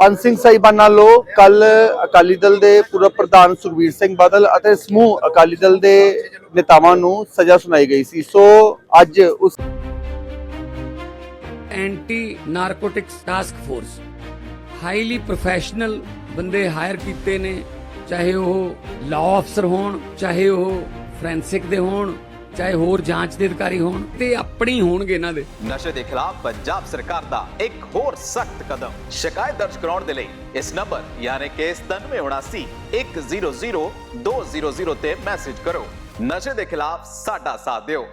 ਪੰਜ ਸਿੰਘ ਸਾਹਿਬਾਨਾਂ ਲੋ ਕੱਲ ਅਕਾਲੀ ਦਲ ਦੇ ਪੂਰਵ ਪ੍ਰਧਾਨ ਸੁਖਬੀਰ ਸਿੰਘ ਬਾਦਲ ਅਤੇ ਸਮੂਹ ਅਕਾਲੀ ਦਲ ਦੇ ਨੇਤਾਵਾਂ ਨੂੰ ਸਜ਼ਾ ਸੁਣਾਈ ਗਈ ਸੀ। ਸੋ ਅੱਜ ਉਸ anti narcotics task force highly professional ਬੰਦੇ ਹਾਇਰ ਕੀਤੇ ਨੇ, ਚਾਹੇ ਉਹ ਲਾਅ ਅਫਸਰ ਹੋਣ, ਚਾਹੇ ਉਹ ਫੋਰੈਂਸਿਕ ਦੇ ਹੋਣ ਚਾਹੇ ਹੋਰ ਜਾਂਚ ਦੇ ਅਧਿਕਾਰੀ ਹੋਣ ਤੇ ਆਪਣੀ ਹੋਣਗੇ ਇਹਨਾਂ ਦੇ। ਨਸ਼ੇ ਦੇ ਖਿਲਾਫ ਪੰਜਾਬ ਸਰਕਾਰ ਦਾ ਇੱਕ ਹੋਰ ਸਖਤ ਕਦਮ। ਸ਼ਿਕਾਇਤ ਦਰਜ ਕਰਾਉਣ ਦੇ ਲਈ ਇਸ ਨੰਬਰ ਯਾਨੀ ਕਿ 9779 100 200 ਤੇ ਮੈਸੇਜ ਕਰੋ। ਨਸ਼ੇ ਦੇ ਖਿਲਾਫ ਸਾਡਾ ਸਾਥ ਦਿਓ।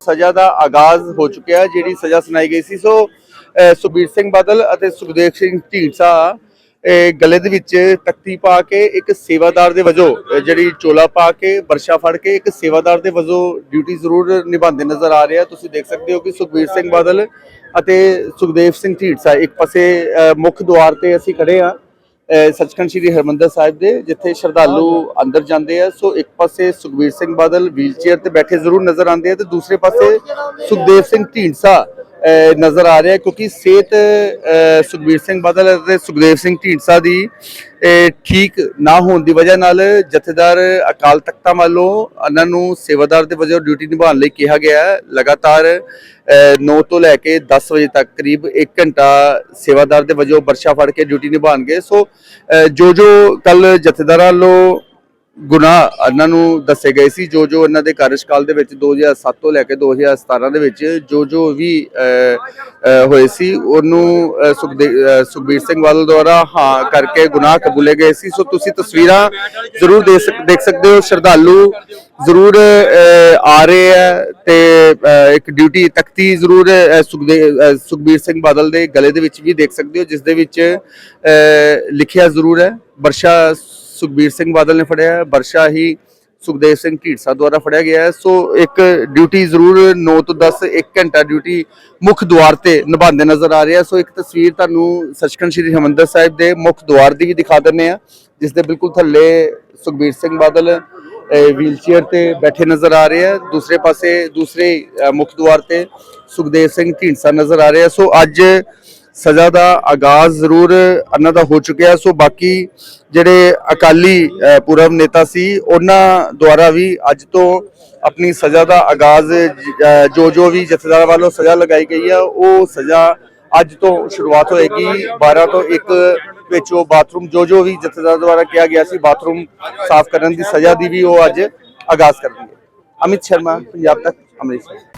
ਸਜ਼ਾ ਦਾ ਆਗਾਜ਼ ਹੋ ਚੁੱਕਿਆ ਜਿਹੜੀ ਸਜ਼ਾ ਸੁਣਾਈ ਗਈ ਸੀ। ਸੋ ਅਹ, ਸੁਖਬੀਰ ਸਿੰਘ ਬਾਦਲ ਅਤੇ ਸੁਖਦੇਵ ਸਿੰਘ ਢੀਂਡਸਾ ਗਲੇ ਦੇ ਵਿੱਚ ਤਖਤੀ ਪਾ ਕੇ ਇੱਕ ਸੇਵਾਦਾਰ ਦੇ ਵਜੋਂ ਜਿਹੜੀ ਚੋਲਾ ਪਾ ਕੇ ਵਰਸ਼ਾ ਫੜ ਕੇ ਇੱਕ ਸੇਵਾਦਾਰ ਦੇ ਵਜੋਂ ਡਿਊਟੀ ਜ਼ਰੂਰ ਨਿਭਾਉਂਦੇ ਨਜ਼ਰ ਆ ਰਹੇ ਆ। ਤੁਸੀਂ ਦੇਖ ਸਕਦੇ ਹੋ ਕਿ ਸੁਖਬੀਰ ਸਿੰਘ ਬਾਦਲ ਅਤੇ ਸੁਖਦੇਵ ਸਿੰਘ ਢੀਂਡਸਾ ਇੱਕ ਪਾਸੇ ਮੁੱਖ ਦੁਆਰ ਤੇ ਅਸੀਂ ਖੜੇ ਆ ਸੱਚਖੰਡ ਸ੍ਰੀ ਹਰਮੰਦਰ ਸਾਹਿਬ ਦੇ, ਜਿੱਥੇ ਸ਼ਰਧਾਲੂ ਅੰਦਰ ਜਾਂਦੇ ਆ। ਸੋ ਇੱਕ ਪਾਸੇ ਸੁਖਬੀਰ ਸਿੰਘ ਬਾਦਲ ਵੀਲਚੇਅਰ ਤੇ ਬੈਠੇ ਜ਼ਰੂਰ ਨਜ਼ਰ ਆਉਂਦੇ ਆ ਤੇ ਦੂਸਰੇ ਪਾਸੇ ਸੁਖਦੇਵ ਸਿੰਘ ਢੀਂਡਸਾ ਨਜ਼ਰ ਆ ਰਿਹਾ ਕਿਉਂਕਿ ਸਿਹਤ ਸੁਖਬੀਰ ਸਿੰਘ ਬਾਦਲ ਅਤੇ ਸੁਖਦੇਵ ਸਿੰਘ ਢੀਂਡਸਾ ਦੀ ਠੀਕ ਨਾ ਹੋਣ ਦੀ ਵਜ੍ਹਾ ਨਾਲ ਜਥੇਦਾਰ ਅਕਾਲ ਤਖਤਾਂ ਵੱਲੋਂ ਉਹਨਾਂ ਨੂੰ ਸੇਵਾਦਾਰ ਦੇ ਵਜੋਂ ਡਿਊਟੀ ਨਿਭਾਉਣ ਲਈ ਕਿਹਾ ਗਿਆ ਹੈ। ਲਗਾਤਾਰ 9 ਤੋਂ ਲੈ ਕੇ 10 ਵਜੇ ਤੱਕ ਕਰੀਬ 1 ਘੰਟਾ ਸੇਵਾਦਾਰ ਦੇ ਵਜੋਂ ਬਰਸ਼ਾ ਫੜ ਕੇ ਡਿਊਟੀ ਨਿਭਾਉਣਗੇ। ਸੋ ਜੋ ਜੋ ਕੱਲ ਜਥੇਦਾਰਾਂ ਵੱਲੋਂ ਗੁਨਾਹ ਇਹਨਾਂ ਨੂੰ ਦੱਸੇ ਗਏ ਸੀ। ਜੋ ਜੋ ਇਹਨਾਂ ਦੇ ਕਾਰਜਕਾਲ ਦੇ ਵਿੱਚ 2007 ਤੋਂ ਲੈ ਕੇ 2017 ਦੇ ਵਿੱਚ ਜੋ ਜੋ ਵੀ ਹੋਏ ਸੀ ਉਹਨੂੰ ਸੁਖਬੀਰ ਸਿੰਘ ਬਾਦਲ ਦੁਆਰਾ ਹਾਂ ਕਰਕੇ ਗੁਨਾਹ ਕਬੂਲੇ ਗਏ ਸੀ। ਸੋ ਤੁਸੀਂ ਤਸਵੀਰਾਂ ਜ਼ਰੂਰ ਦੇਖ ਸਕਦੇ ਹੋ। ਸ਼ਰਧਾਲੂ ਜ਼ਰੂਰ ਆ ਰਹੇ ਹੈ ਤੇ ਇੱਕ ਡਿਊਟੀ ਤਖਤੀ ਜ਼ਰੂਰ ਸੁਖਦੇ ਸੁਖਬੀਰ ਸਿੰਘ ਬਾਦਲ ਦੇ ਗਲੇ ਦੇ ਵਿੱਚ ਵੀ ਦੇਖ ਸਕਦੇ ਹੋ ਜਿਸ ਦੇ ਵਿੱਚ ਅਹ, ਲਿਖਿਆ ਜ਼ਰੂਰ ਹੈ। ਵਰਸ਼ਾ ਸੁਖਬੀਰ ਸਿੰਘ ਬਾਦਲ ਨੇ ਫੜਿਆ ਹੈ। ਵਰਸ਼ਾ ਹੀ ਸੁਖਦੇਵ ਸਿੰਘ ਢੀਂਡਸਾ ਦੁਆਰਾ ਫੜਿਆ ਗਿਆ ਹੈ। ਸੋ ਇੱਕ ਡਿਊਟੀ ਜ਼ਰੂਰ 9 ਤੋਂ 10 1 ਘੰਟਾ ਡਿਊਟੀ ਮੁੱਖ ਦੁਆਰ ਤੇ ਨਿਭਾਉਂਦੇ ਨਜ਼ਰ ਆ ਰਿਹਾ ਸੋ ਇੱਕ ਤਸਵੀਰ ਤੁਹਾਨੂੰ ਸੱਚਖੰਡ ਸ੍ਰੀ ਹਰਿਮੰਦਰ ਸਾਹਿਬ ਦੇ ਮੁੱਖ ਦੁਆਰ ਦੀ ਵੀ ਦਿਖਾ ਦਿੰਨੇ ਆ ਜਿਸ ਦੇ ਬਿਲਕੁਲ ਥੱਲੇ ਸੁਖਬੀਰ ਸਿੰਘ ਬਾਦਲ ਵੀਲਚੇਅਰ ਤੇ ਬੈਠੇ ਨਜ਼ਰ ਆ ਰਹੇ ਆ। ਦੂਸਰੇ ਪਾਸੇ, ਦੂਸਰੇ ਮੁੱਖ ਦੁਆਰ ਤੇ ਸੁਖਦੇਵ ਸਿੰਘ ਢੀਂਡਸਾ ਨਜ਼ਰ ਆ ਰਿਹਾ ਸੋ ਅੱਜ ਸਜ਼ਾ ਦਾ ਆਗਾਜ਼ ਜ਼ਰੂਰ ਇਹਨਾਂ ਦਾ ਹੋ ਚੁੱਕਿਆ ਸੋ ਬਾਕੀ ਜਿਹੜੇ ਅਕਾਲੀ ਅ, ਪੂਰਵ ਨੇਤਾ ਸੀ ਉਹਨਾਂ ਦੁਆਰਾ ਵੀ ਅੱਜ ਤੋਂ ਆਪਣੀ ਸਜ਼ਾ ਦਾ ਆਗਾਜ਼ ਜੋ ਜੋ ਵੀ ਜਥੇਦਾਰ ਵੱਲੋਂ ਸਜ਼ਾ ਲਗਾਈ ਗਈ ਹੈ ਉਹ ਸਜ਼ਾ ਅੱਜ ਤੋਂ ਸ਼ੁਰੂਆਤ ਹੋਏਗੀ। 12 ਤੋਂ 1 ਵਿੱਚ ਉਹ ਬਾਥਰੂਮ ਜੋ ਜੋ ਵੀ ਜਥੇਦਾਰ ਦੁਆਰਾ ਕਿਹਾ ਗਿਆ ਸੀ ਬਾਥਰੂਮ ਸਾਫ਼ ਕਰਨ ਦੀ ਸਜ਼ਾ ਦੀ ਵੀ ਉਹ ਅੱਜ ਆਗਾਜ਼ ਕਰਨਗੇ। ਅਮਿਤ ਸ਼ਰਮਾ ਪੰਜਾਬ ਤੱਕ ਅੰਮ੍ਰਿਤਸਰ।